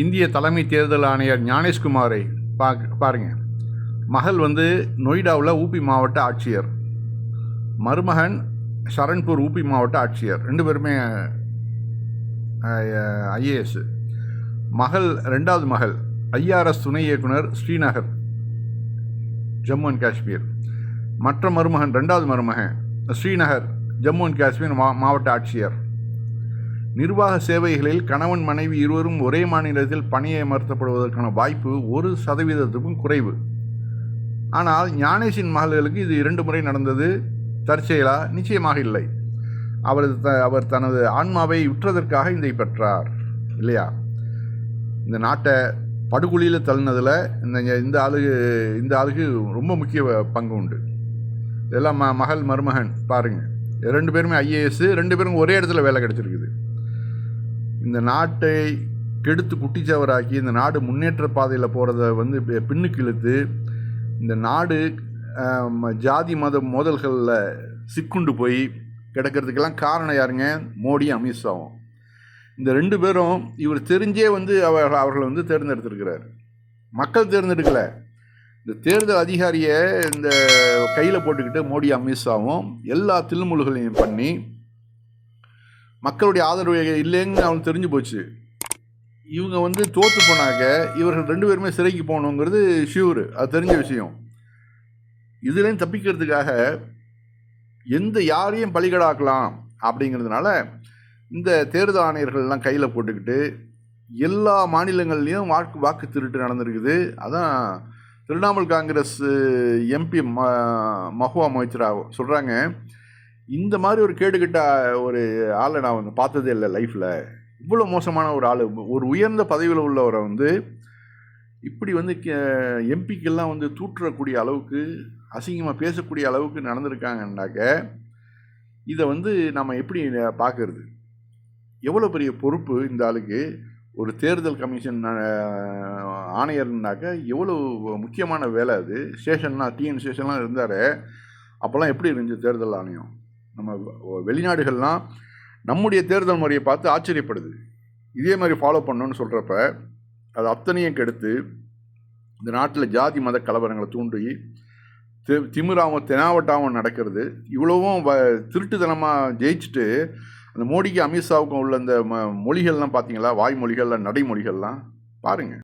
இந்திய தலைமை தேர்தல் ஆணையர் ஞானேஷ்குமாரை பா பாருங்க. மகள் வந்து நொய்டாவில் ஊபி மாவட்ட ஆட்சியர். மருமகன் சரண்பூர் ஊபி மாவட்ட ஆட்சியர். ரெண்டு பேருமே ஐஏஎஸ். மகள் ரெண்டாவது மகள் ஐஆர்எஸ் துணை இயக்குனர் ஸ்ரீநகர் ஜம்மு அண்ட் காஷ்மீர். மற்ற மருமகன் ரெண்டாவது மருமகன் ஸ்ரீநகர் ஜம்மு அண்ட் காஷ்மீர் மா மாவட்ட ஆட்சியர். நிர்வாக சேவைகளில் கணவன் மனைவி இருவரும் ஒரே மாநிலத்தில் பணியமர்த்தப்படுவதற்கான வாய்ப்பு ஒரு சதவீதத்துக்கும் குறைவு. ஆனால் ஞானேஷின் மகள்களுக்கு இது இரண்டு முறை நடந்தது. தற்செயலா? நிச்சயமாக இல்லை. அவரது த அவர் தனது ஆன்மாவை விற்றதற்காக இதை பெற்றார். இல்லையா? இந்த நாட்டை படுகொலியில் தள்ளினதில் இந்த இந்த ஆளுக்கு இந்த ஆளுக்கு ரொம்ப முக்கிய பங்கு உண்டு. இதெல்லாம் ம மகள் மருமகன் பாருங்கள் ரெண்டு பேருமே ஐஏஎஸ்ஸு ரெண்டு பேரும் ஒரே இடத்துல வேலை கிடச்சிருக்குது. இந்த நாட்டை கெடுத்து குட்டிச்சவராக்கி இந்த நாடு முன்னேற்ற பாதையில் போகிறத வந்து பின்னுக்கு இழுத்து இந்த நாடு ஜாதி மத மோதல்களில் சிக்குண்டு போய் கிடக்கிறதுக்கெல்லாம் காரணம் யாருங்க? மோடி அமித்ஷாவும் இந்த ரெண்டு பேரும் இவர் தெரிஞ்சே வந்து அவர் அவர்களை வந்து தேர்ந்தெடுத்திருக்கிறார். மக்கள் தேர்ந்தெடுக்கல. இந்த தேர்தல் அதிகாரியை இந்த கையில் போட்டுக்கிட்டு மோடி அமித்ஷாவும் எல்லா தில்முழுகளையும் பண்ணி மக்களுடைய ஆதரவு இல்லைன்னு அவனுக்கு தெரிஞ்சு போச்சு. இவங்க வந்து தோற்று போனாக்க இவர்கள் ரெண்டு பேருமே சிறைக்கு போகணுங்கிறது ஷியூர் அது தெரிஞ்ச விஷயம். இதுலேயும் தப்பிக்கிறதுக்காக எந்த யாரையும் பலிகடாக்கலாம் அப்படிங்கிறதுனால இந்த தேர்தல் ஆணையர்கள்லாம் கையில் போட்டுக்கிட்டு எல்லா மாநிலங்கள்லேயும் வாக்கு வாக்கு திருட்டு நடந்திருக்குது. அதான் திரிணாமுல் காங்கிரஸ் எம்பி ம மஹுவா மொய்த்ரா சொல்கிறாங்க இந்த மாதிரி ஒரு கேடுகட்ட ஒரு ஆளை நான் வந்து பார்த்ததே இல்லை லைஃப்பில் இவ்வளோ மோசமான ஒரு ஆள் ஒரு உயர்ந்த பதவியில் உள்ளவரை வந்து இப்படி வந்து எம்பிக்கெல்லாம் வந்து தூற்றக்கூடிய அளவுக்கு அசிங்கமாக பேசக்கூடிய அளவுக்கு நடந்திருக்காங்கன்னாக்க இதை வந்து நம்ம எப்படி பார்க்கறது? எவ்வளோ பெரிய பொறுப்பு இந்த ஆளுக்கு? ஒரு தேர்தல் கமிஷன் ஆணையர்னாக்க எவ்வளோ முக்கியமான வேலை அது? ஸ்டேஷன்லாம் டிஎன் ஸ்டேஷன்லாம் இருந்தார் அப்போல்லாம் எப்படி இருந்துச்சு தேர்தல் ஆணையம்? நம்ம வெளிநாடுகள்லாம் நம்முடைய தேர்தல் முறையை பார்த்து ஆச்சரியப்படுது. இதே மாதிரி ஃபாலோ பண்ணணும்னு சொல்கிறப்ப அது அத்தனையும் கெடுத்து இந்த நாட்டில் ஜாதி மத கலவரங்களை தூண்டி தி திமிராவும் தெனாவட்டாவும் நடக்கிறது. இவ்வளவும் வ திருட்டுத்தனமாக ஜெயிச்சுட்டு அந்த மோடிக்கு அமித்ஷாவுக்கும் உள்ள அந்த ம மொழிகள்லாம் பார்த்தீங்களா வாய்மொழிகள்லாம் நடைமொழிகள்லாம் பாருங்கள்